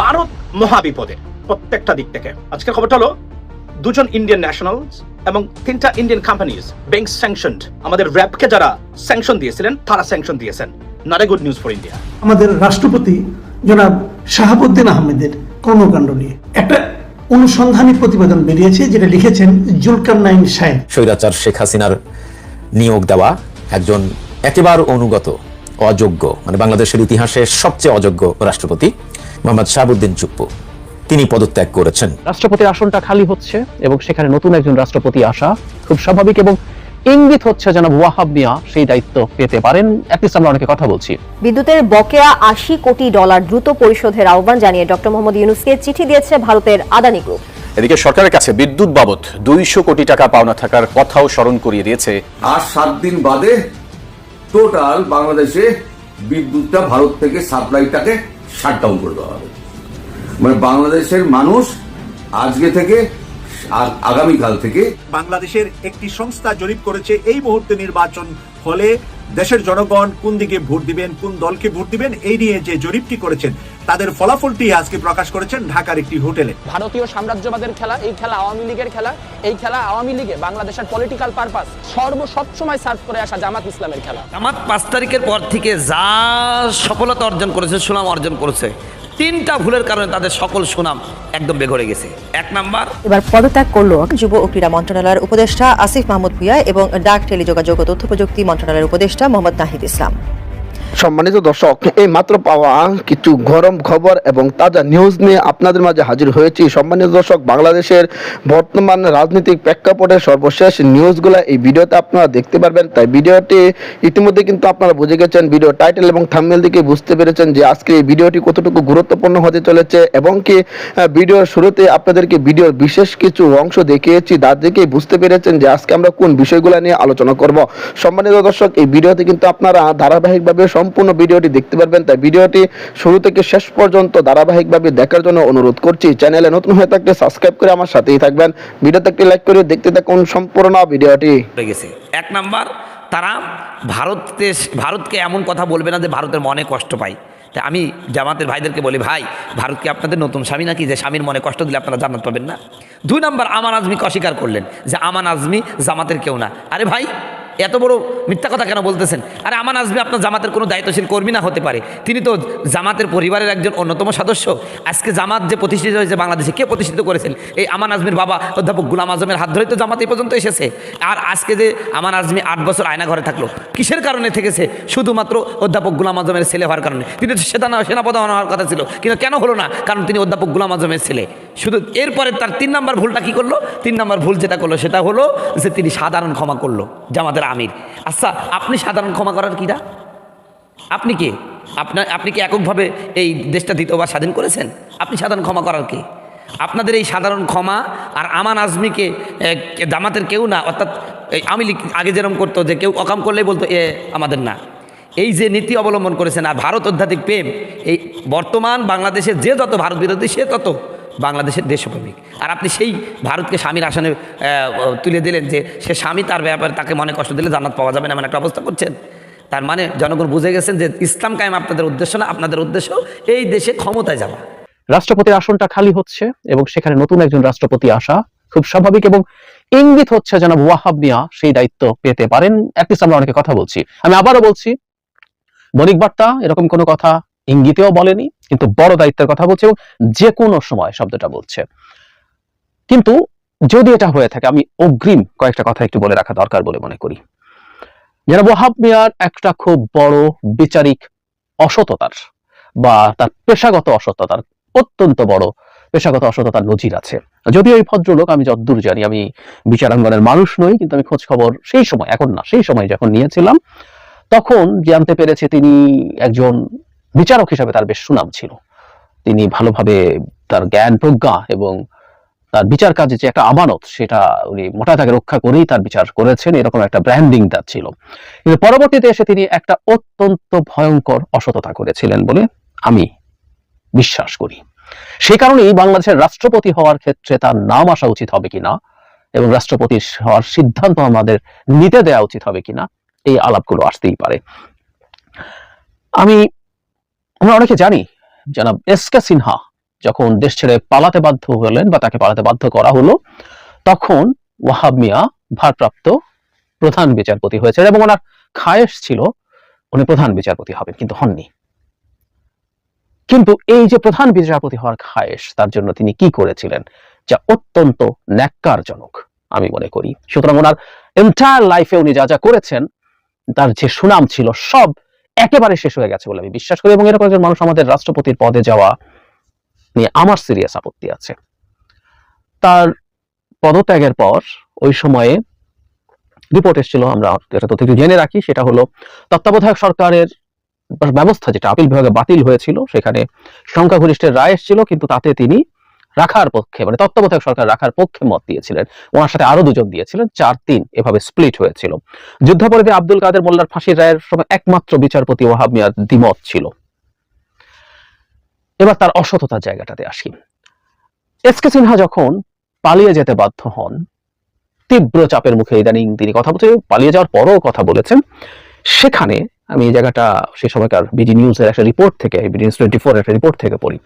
ভারত মহাবিপদে প্রত্যেকটা দিক থেকে। আজকের খবরটা হলো দুজন ইন্ডিয়ান ন্যাশনাল এবং তিনটা ইন্ডিয়ান কোম্পানিজ ব্যাংক স্যাংশনড আমাদের র্যাবকে যারা স্যাংশন দিয়েছিলেন তারা স্যাংশন দিয়েছেন। Not a good news for India আমাদের রাষ্ট্রপতি জনাব শাহাবুদ্দিন আহমেদের কর্মকাণ্ড নিয়ে একটা অনুসন্ধানী প্রতিবেদন বেরিয়েছে যেটা লিখেছেন জুলকার নাইন সাহেব। স্বৈরাচার শেখ হাসিনার নিয়োগ দেওয়া একজন একেবারে অনুগত অযোগ্য মানে বাংলাদেশের ইতিহাসে সবচেয়ে অযোগ্য রাষ্ট্রপতি মোহাম্মদ শাহাবুদ্দিন চুপ্পু। তিনি পদত্যাগ করেছেন। রাষ্ট্রপতির আসনটা খালি হচ্ছে এবং সেখানে নতুন একজন রাষ্ট্রপতি আসা খুব স্বাভাবিক এবং ইঙ্গিত হচ্ছে যেন ওয়াহাব মিয়া সেই দায়িত্ব পেতে পারেন। অ্যাটলিস্ট আমরা অনেকে কথা বলছি। বিদ্যুতের বকেয়া আশি কোটি ডলার দ্রুত পরিশোধের আহ্বান জানিয়ে ডক্টর মোহাম্মদ ইউনুসকে চিঠি দিয়েছে ভারতের আদানি গ্রুপ এদিকে সরকারের কাছে বিদ্যুৎ বাবদ দুইশো কোটি টাকা পাওনা থাকার কথাও স্মরণ করিয়ে দিয়েছে। আর সাত দিন বাদে টোটাল বাংলাদেশে বিদ্যুৎটা ভারত থেকে সাপ্লাইটাকে শাট ডাউন করে দেওয়া হবে। মানে বাংলাদেশের মানুষ আজকে থেকে আ- আগামীকাল থেকে বাংলাদেশের একটি সংস্থা জরিপ করেছে এই মুহূর্তে নির্বাচন হলে দেশের জনগণ কোন দিকে ভোট দিবেন কোন দলকে ভোট দিবেন এই নিয়ে যে জরিপটি করেছেন তাদের ফলাফলটি আজকে প্রকাশ করেছেন ঢাকার একটি হোটেলে। ভারতীয় সাম্রাজ্যবাদের খেলা এই খেলা আওয়ামী লীগের খেলা এই খেলা আওয়ামী লীগে বাংলাদেশের পলিটিক্যাল পারপাস সর্ব সবসময় সার্ভ করে আসা জামাত ইসলামের খেলা। জামাত পাঁচ তারিখের পর থেকে যা সফলতা অর্জন করেছে সুনাম অর্জন করেছে। তিনটা ভুলের কারণে তাদের সকল সুনাম একদম বেঘরে গেছে। এক নাম্বার, এবার পদত্যাগ করল যুব ও ক্রীড়া মন্ত্রণালয়ের উপদেষ্টা আসিফ মাহমুদ ভুইয়া এবং ডাক টেলিযোগাযোগ ও তথ্য প্রযুক্তি মন্ত্রণালয়ের উপদেষ্টা মোহাম্মদ নাহিদ ইসলাম। সম্মানিত দর্শক, এই মাত্র পাওয়া কিছু গরম খবর এবং তাজা নিউজ নিয়ে আপনাদের মাঝে হাজির হয়েছি। সম্মানিত দর্শক, বাংলাদেশের বর্তমান রাজনৈতিক প্রেক্ষাপটের সর্বশেষ নিউজগুলো এই ভিডিওতে আপনারা দেখতে পারবেন। তাই ভিডিওটি ইতিমধ্যে কিন্তু আপনারা বুঝে গেছেন, ভিডিও টাইটেল এবং থাম্বনেল দিকে বুঝতে পেরেছেন যে আজকে এই ভিডিওটি কতটুকু গুরুত্বপূর্ণ হতে চলেছে এবং কি ভিডিওর শুরুতে আপনাদেরকে ভিডিওর বিশেষ কিছু অংশ দেখিয়েছি তার দিকেই বুঝতে পেরেছেন যে আজকে আমরা কোন বিষয়গুলো নিয়ে আলোচনা করব। সম্মানিত দর্শক, এই ভিডিওতে কিন্তু আপনারা ধারাবাহিকভাবে সম্পূর্ণ ভিডিওটি দেখতে পারবেন। তাই ভিডিওটি শুরু থেকে শেষ পর্যন্ত ধারাবাহিকভাবে দেখার জন্য অনুরোধ করছি। চ্যানেলে নতুন হয়ে থাকলে সাবস্ক্রাইব করে আমার সাথেই থাকবেন। ভিডিওতে একটি লাইক করে দেখতে থাকুন সম্পূর্ণ ভিডিওটি। গেছে। এক নাম্বার, তারা ভারতকে ভারতকে এমন কথা বলবে না যে ভারতের মনে কষ্ট পায়। তাই আমি জামাতের ভাইদেরকে বলি, ভাই, ভারতকে আপনাদের নতুন স্বামী নাকি? যে স্বামীর মনে কষ্ট দিলে আপনারা জান্নাত পাবেন না? দুই নাম্বার, আমান আজমিকে অস্বীকার করলেন যে আমান আজমি জামাতের কেউ না। আরে ভাই এত বড় মিথ্যা কথা কেন বলতেছেন? আরে আমান আজমি আপনার জামাতের কোনো দায়িত্বশীল কর্মী না হতে পারে। তিনি তো জামাতের পরিবারের একজন অন্যতম সদস্য। আজকে জামাত যে প্রতিষ্ঠিত হয়েছে বাংলাদেশে, কে প্রতিষ্ঠিত করেছেন? এই আমান আজমির বাবা অধ্যাপক গুলাম আজমের হাত ধরেই তো জামাত এই পর্যন্ত এসেছে। আর আজকে যে আমান আজমি আট বছর আয়না ঘরে থাকল, কিসের কারণে থেকেছে? শুধুমাত্র অধ্যাপক গুলাম আজমের ছেলে হওয়ার কারণে। তিনি সেনা সেনাপ্রধান হওয়ার কথা ছিল। কিন্তু কেন হলো না? কারণ তিনি অধ্যাপক গুলাম আজমের ছেলে। শুধু এরপরে তার তিন নম্বর ভুলটা কি করল? তিন নম্বর ভুল যেটা করল সেটা হলো যে তিনি সাধারণ ক্ষমা করল জামাতের আমির। আচ্ছা আপনি সাধারণ ক্ষমা করার কিরা? আপনি কে? আপনার আপনি কি এককভাবে এই দেশটা দ্বিতীয়বার স্বাধীন করেছেন? আপনি সাধারণ ক্ষমা করার কে? আপনাদের এই সাধারণ ক্ষমা আর আমান আজমিকে জামাতের কেউ না, অর্থাৎ আমি আগে যেরকম করতো যে কেউ অকাম করলেই বলতো, এ, আমাদের না। এই যে নীতি অবলম্বন করেছেন আর ভারত অধ্যাত্মিক প্রেম, এই বর্তমান বাংলাদেশের যে যত ভারত বিরোধী সে তত বাংলাদেশের দেশপ্রেমিক। আর আপনি সেই ভারতকে স্বামীর আসনে তুলে দিলেন যে সে স্বামী তার ব্যাপারে তাকে মনে কষ্ট দিলে জান্নাত পাওয়া যাবে না এমন একটা অবস্থা করছেন। তার মানে জনগণ বুঝে গেছেন যে ইসলাম কায়েম আপনাদের উদ্দেশ্য না, আপনাদের উদ্দেশ্য এই দেশে ক্ষমতায় যাওয়া। রাষ্ট্রপতির আসনটা খালি হচ্ছে এবং সেখানে নতুন একজন রাষ্ট্রপতি আসা খুব স্বাভাবিক এবং ইঙ্গিত হচ্ছে যেন ওয়াহাব মিয়া সেই দায়িত্ব পেতে পারেন। অ্যাটলিস্ট আমরা অনেকে কথা বলছি। আমি আবারও বলছি, বণিক বার্তা, এরকম কোনো কথা ইঙ্গিতেও বলেনি, কিন্তু বড় দায়িত্বের কথা বলছে এবং যে কোনো সময় শব্দটা বলছে। কিন্তু যদি এটা হয়ে থাকে, আমি অগ্রিম কয়েকটা কথা একটু বলে রাখা দরকার বলে মনে করি। যেন ওয়াহাব মিয়ার একটা খুব বড় বিচারিক অসততার বা তার পেশাগত অসততার, অত্যন্ত বড় পেশাগত অসততার নজির আছে। যদিও এই ভদ্রলোক, আমি যতদূর জানি, আমি বিচারাঙ্গনের মানুষ নই, কিন্তু আমি খোঁজ খবর সেই সময়, এখন না, সেই সময় যখন নিয়েছিলাম, তখন জানতে পেরেছে তিনি একজন বিচারক হিসাবে তার বেশ সুনাম ছিল। তিনি ভালোভাবে তার জ্ঞান, প্রজ্ঞা এবং তার বিচার কাজে যে একটা আমানত, সেটা উনি মোটা তাকে রক্ষা করেই তার বিচার করেছেন, এরকম একটা ব্র্যান্ডিং তার ছিল। কিন্তু পরবর্তীতে এসে তিনি একটা অত্যন্ত ভয়ঙ্কর অসততা করেছিলেন বলে আমি বিশ্বাস করি। সেই কারণেই বাংলাদেশের রাষ্ট্রপতি হওয়ার ক্ষেত্রে তার নাম আসা উচিত হবে কিনা এবং রাষ্ট্রপতি হওয়ার সিদ্ধান্ত আমাদের নিতে দেওয়া উচিত হবে কিনা, এই আলাপগুলো আসতেই পারে। আমি আমরা অনেকে জানি, জনাব এস কে সিনহা যখন দেশ ছেড়ে পালাতে বাধ্য হলেন বা তাকে পালাতে বাধ্য করা হলো, তখন ওয়াহাব মিয়া ভারপ্রাপ্ত প্রধান বিচারপতি হয়েছে এবং ওনার খায়েশ ছিল, উনি প্রধান বিচারপতি হবেন, কিন্তু হননি। কিন্তু এই যে প্রধান বিচারপতি হওয়ার খায়েশ, তার জন্য তিনি কি করেছিলেন, যা অত্যন্ত ন্যাক্কারজনক, আমি মনে করি। সুতরাং ওনার এন্টায়ার লাইফে উনি যা যা করেছেন, তার যে সুনাম ছিল, সব একেবারে শেষ হয়ে গেছে বলে আমি বিশ্বাস করি এবং এরকম একজন মানুষ আমাদের রাষ্ট্রপতির পদে যাওয়া নিয়ে আমার সিরিয়াস আপত্তি আছে। তার পদত্যাগের পর ওই সময়ে রিপোর্ট এসেছিল, আমরা যেটা তথ্য জেনে রাখি, সেটা হলো তত্ত্বাবধায়ক সরকারের ব্যবস্থা, যেটা আপিল বিভাগে বাতিল হয়েছিল, সেখানে সংখ্যাগরিষ্ঠের রায় এসেছিল, কিন্তু তাতে তিনি রাখার পক্ষে মানে তত্ত্বাবধায়ক সরকার রাখার পক্ষে মত দিয়েছিলেন। ওনার সাথে আরও দুজন দিয়েছিলেন চার তিন এভাবে স্প্লিট হয়েছিল। যুদ্ধাপরাধী আব্দুল কাদের মোল্লার ফাঁসির রায়ের সময় একমাত্র বিচারপতি ওয়াহাব মিয়ার দ্বিমত ছিল। এবার তার অসততার জায়গাটাতে আসি। এস কে সিনহা যখন পালিয়ে যেতে বাধ্য হন, তীব্র চাপের মুখে ইদানিং তিনি কথা বলতে পালিয়ে যাওয়ার পরও কথা বলেছেন, সেখানে আমি এই জায়গাটা সে সময়কার বিডি নিউজের একটা রিপোর্ট থেকে বিডি নিউজ টোয়েন্টি ফোর একটা রিপোর্ট থেকে পড়ি।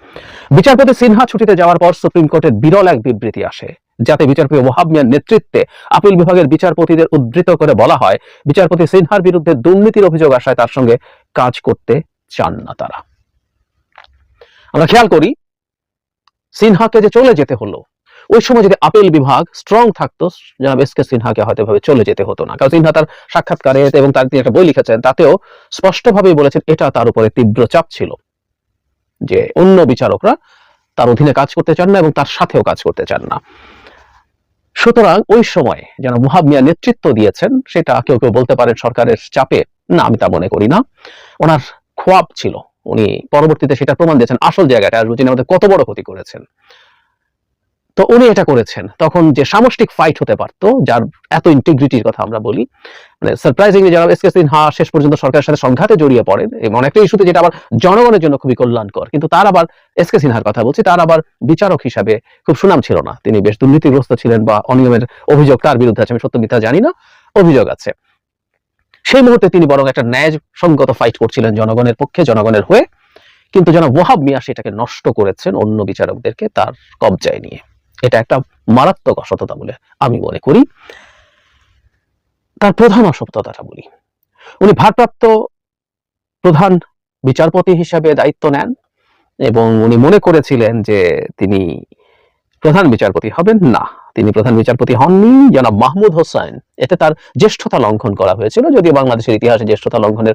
বিচারপতি সিনহা ছুটিতে যাওয়ার পর সুপ্রিম কোর্টের বিরল এক বিবৃতি আসে, যাতে বিচারপতি ওয়াহাব মিয়ার নেতৃত্বে আপিল বিভাগের বিচারপতিদের উদ্ধৃত করে বলা হয়, বিচারপতি সিনহার বিরুদ্ধে দুর্নীতির অভিযোগ আসায় তার সঙ্গে কাজ করতে চান না তারা। আমরা খেয়াল করি, সিনহাকে যে চলে যেতে হলো ওই সময় যদি আপিল বিভাগ স্ট্রং থাকতো, জনাব এস কে সিনহাকে হয়তো এভাবে চলে যেতে হতো না। কারণ সিনহা তার সাক্ষাৎকারে এবং তার তিনি একটা বই লিখেছেন, তাতেও স্পষ্টভাবেই বলেছেন এটা তার উপরে তীব্র চাপ ছিল যে অন্য বিচারকরা তার অধীনে কাজ করতে চান না এবং তার সাথেও কাজ করতে চান না। সুতরাং ওই সময় যেন মুহাব মিয়া নেতৃত্ব দিয়েছেন, সেটা কেউ কেউ বলতে পারেন সরকারের চাপে, না, আমি তা মনে করি না। ওনার খোয়াব ছিল, উনি পরবর্তীতে সেটা প্রমাণ দিয়েছেন, আসল জায়গাটা আর রুচিন আমাদের কত বড় ক্ষতি করেছেন। তো উনি এটা করেছেন। তখন যে সামষ্টিক ফাইট হতে পারতো, যার এত ইন্টিগ্রিটির কথা আমরা বলি মানে সারপ্রাইজিংলি যারা এস কে সিনহা শেষ পর্যন্ত সরকারের সাথে সংঘাতে জড়িয়ে পড়েন এবং অনেকটা ইস্যুতে যেটা আবার জনগণের জন্য খুবই কল্যাণকর। কিন্তু তার আবার, এস কে সিনহার কথা বলছি, তার আবার বিচারক হিসাবে খুব সুনাম ছিল না। তিনি বেশ দুর্নীতিগ্রস্ত ছিলেন বা অনিয়মের অভিযোগ তার বিরুদ্ধে আছে, আমি সত্য মিথ্যা জানি না, অভিযোগ আছে। সেই মুহূর্তে তিনি বরং একটা ন্যায় সঙ্গত ফাইট করছিলেন জনগণের পক্ষে, জনগণের হয়ে। কিন্তু যেন ওয়াহাব মিয়া সেটাকে নষ্ট করেছেন অন্য বিচারকদেরকে তার কবজায় নিয়ে। এটা একটা মারাত্মক অসততা বলে আমি মনে করি। তার প্রধান অসততাটা বলি। উনি ভারপ্রাপ্ত প্রধান বিচারপতি হিসাবে দায়িত্ব নেন এবং উনি মনে করেছিলেন যে তিনি প্রধান বিচারপতি হবেন না। তিনি প্রধান বিচারপতি হননি, জনাব মাহমুদ হোসেন। এতে তার জ্যেষ্ঠতা লঙ্ঘন করা হয়েছিল, যদিও বাংলাদেশের ইতিহাসে জ্যেষ্ঠতা লঙ্ঘনের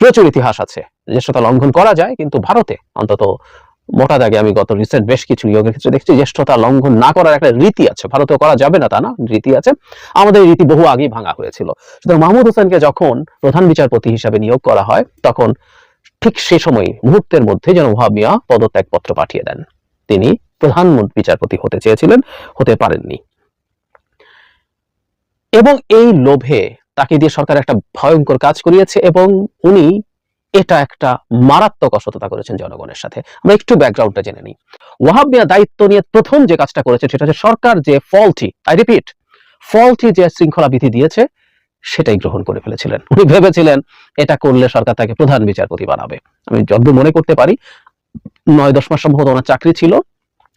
প্রচুর ইতিহাস আছে। জ্যেষ্ঠতা লঙ্ঘন করা যায়, কিন্তু ভারতে অন্তত মোটা দাগে আমি গত রিসেন্ট বেশ কিছু নিয়োগের ক্ষেত্রে দেখছি, জ্যেষ্ঠতা লঙ্ঘন না করার একটা রীতি আছে। ভারতেও করা যাবে না তা না, রীতি আছে। আমাদের এই রীতি বহু আগেই ভাঙা হয়েছিল। সুতরাং মাহমুদ হোসেনকে যখন প্রধান বিচারপতি হিসাবে নিয়োগ করা হয়, তখন ঠিক সে সময়, মুহূর্তের মধ্যে যেন ওহাব মিয়া পদত্যাগপত্র পাঠিয়ে দেন। তিনি প্রধান বিচারপতি হতে চেয়েছিলেন, হতে পারেননি। এবং এই লোভে তাকে দিয়ে সরকার একটা ভয়ঙ্কর কাজ করিয়েছে এবং উনি এটা একটা মারাত্মক অসততা করেছেন জনগণের সাথে। আমরা একটু ব্যাকগ্রাউন্ডটা জেনে নিই। ওয়াহাব মিয়া দায়িত্ব নিয়ে প্রথম যে কাজটা করেছে সেটা হচ্ছে সরকার যে ফলটি আই রিপিট ফলটি যে শৃঙ্খলা বিধি দিয়েছে, সেটাই গ্রহণ করে ফেলেছিলেন। উনি ভেবেছিলেন এটা করলে সরকার তাকে প্রধান বিচারপতি বানাবে। আমি যতদূর মনে করতে পারি, নয় দশ মাস সম্ভবত ওনার চাকরি ছিল।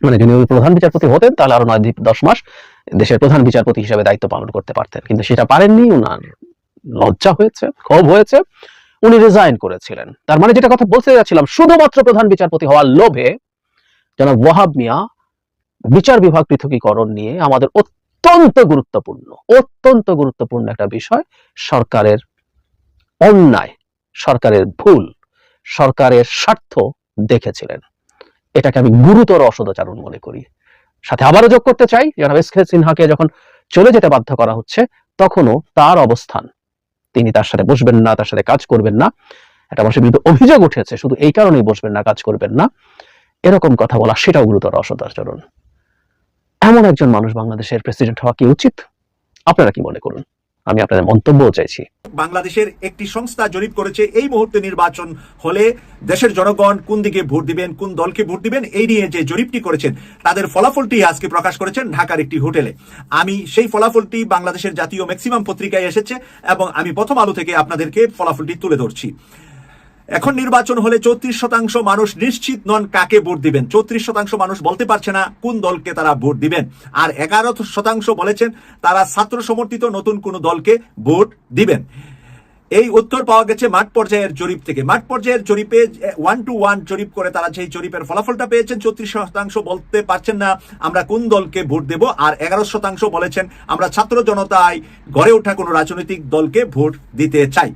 মানে যদি প্রধান বিচারপতি হতেন, তাহলে আরও নয় দশ মাস দেশের প্রধান বিচারপতি হিসেবে দায়িত্ব পালন করতে পারতেন। কিন্তু সেটা পারেননি ওনার লজ্জা হয়েছে, ক্ষোভ হয়েছে। উনি রিজাইন করেছিলেন। তার মানে যেটা কথা বলতে যাচ্ছিলাম, শুধুমাত্র প্রধান বিচারপতি হওয়ার লোভে জনাব ওয়াহাব মিয়া বিচার বিভাগ পৃথকীকরণ নিয়ে আমাদের অত্যন্ত গুরুত্বপূর্ণ অত্যন্ত গুরুত্বপূর্ণ একটা বিষয়, সরকারের অন্যায়, সরকারের ভুল, সরকারের স্বার্থ দেখেছিলেন। এটাকে আমি গুরুতর অসদাচারণ মনে করি। সাথে আবারও যোগ করতে চাই, জনাব এস কে সিনহাকে যখন চলে যেতে বাধ্য করা হচ্ছে, তখনও তার অবস্থান তিনি তার সাথে বসবেন না, তার সাথে কাজ করবেন না। একটা মানুষের বিরুদ্ধে অভিযোগ উঠেছে, শুধু এই কারণেই বসবেন না, কাজ করবেন না। এরকম কথা বলা সেটাও গুরুতর অসদাচরণ। এমন একজন মানুষ বাংলাদেশের প্রেসিডেন্ট হওয়া কি উচিত? আপনারা কি মনে করুন? আমি আপনাদের মন্তব্য চাইছি। বাংলাদেশের একটি সংস্থা জরিপ করেছে, এই মুহূর্তে নির্বাচন হলে দেশের জনগণ কোন দিকে ভোট দিবেন, কোন দলকে ভোট দিবেন, এই নিয়ে যে জরিপটি করেছেন, তাদের ফলাফলটি আজকে প্রকাশ করেছেন ঢাকার একটি হোটেলে। আমি সেই ফলাফলটি বাংলাদেশের জাতীয় ম্যাক্সিমাম পত্রিকায় এসেছে এবং আমি প্রথম আলো থেকে আপনাদেরকে ফলাফলটি তুলে ধরছি। এখন নির্বাচন হলে চৌত্রিশ শতাংশ মানুষ নিশ্চিত নন কাকে ভোট দিবেন। চৌত্রিশ শতাংশ মানুষ বলতে পারছে না কোন দলকে তারা ভোট দিবেন। আর এগারো শতাংশ বলেছেন তারা ছাত্র সমর্থিত নতুন কোন দলকে ভোট দিবেন। এই উত্তর পাওয়া গেছে মাঠ পর্যায়ের জরিপ থেকে। মাঠ পর্যায়ের জরিপে ওয়ান টু ওয়ান জরিপ করে তারা সেই জরিপের ফলাফলটা পেয়েছেন। চৌত্রিশ শতাংশ বলতে পারছেন না আমরা কোন দলকে ভোট দেব। আর এগারো শতাংশ বলেছেন আমরা ছাত্র জনতায় গড়ে ওঠা কোনো রাজনৈতিক দলকে ভোট দিতে চাই।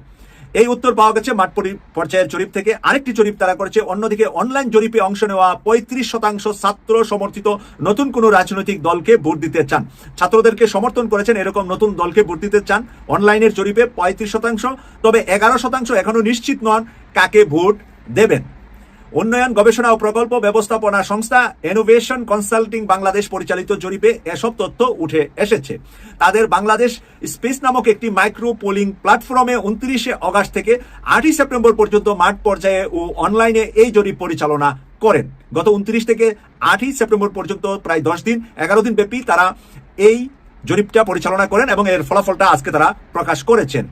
এই উত্তর পাওয়া গেছে মাঠ পরি- পর্যায়ের জরিপ থেকে। আরেকটি জরিপ তারা করেছে। অন্যদিকে অনলাইন জরিপে অংশ নেওয়া পঁয়ত্রিশ শতাংশ ছাত্র সমর্থিত নতুন কোনো রাজনৈতিক দলকে ভোট দিতে চান। ছাত্রদেরকে সমর্থন করেছেন এরকম নতুন দলকে ভোট দিতে চান। অনলাইনের জরিপে পঁয়ত্রিশ শতাংশ, তবে এগারো শতাংশ এখনও নিশ্চিত নন কাকে ভোট দেবেন। উন্নয়ন গবেষণা ও প্রকল্প ব্যবস্থাপনা সংস্থা ইনোভেশন কনসাল্টিং বাংলাদেশ পরিচালিত জরিপে এসব তথ্য উঠে এসেছে। তাদের বাংলাদেশ স্পেস নামক একটি মাইক্রো পোলিং প্ল্যাটফর্মে উনত্রিশে অগাস্ট থেকে আটই সেপ্টেম্বর পর্যন্ত মাঠ পর্যায়ে ও অনলাইনে এই জরিপ পরিচালনা করেন। গত উনত্রিশ থেকে আটই সেপ্টেম্বর পর্যন্ত প্রায় দশ দিন, এগারো দিন ব্যাপী তারা এই জরিপটা পরিচালনা করেন এবং এর ফলাফলটা আজকে তারা প্রকাশ করেছেন।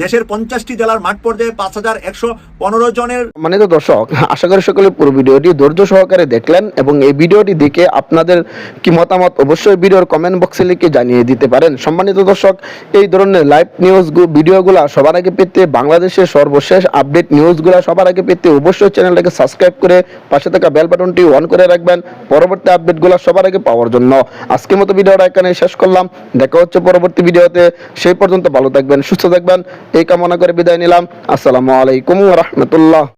দেশের পঞ্চাশটি জেলার মাঠ পর্যায়ে পাঁচ হাজার একশো পনেরো জনের সম্মানিত দর্শক, আশা করি সকলে পুরো ভিডিওটি ধৈর্য সহকারে দেখলেন এবং এই ভিডিওটি দেখে আপনাদের কি মতামত অবশ্যই ভিডিওর কমেন্ট বক্সে লিখে জানিয়ে দিতে পারেন। সম্মানিত দর্শক, এই ধরনের লাইভ নিউজ ভিডিওগুলো সবার আগে পেতে বাংলাদেশের সর্বশেষ আপডেট নিউজগুলো সবার আগে পেতে অবশ্যই চ্যানেলটাকে সাবস্ক্রাইব করে পাশে থাকা বেল বাটনটি অন করে রাখবেন। পরবর্তী আপডেটগুলো সবার আগে পাওয়ার জন্য। আজকের মতো ভিডিওটা এখানে শেষ করলাম। দেখা হচ্ছে পরবর্তী ভিডিওতে। সেই পর্যন্ত ভালো থাকবেন, সুস্থ থাকবেন। এই কামনা করে বিদায় নিলাম। আসসালামু আলাইকুম রহমতুল্লাহ।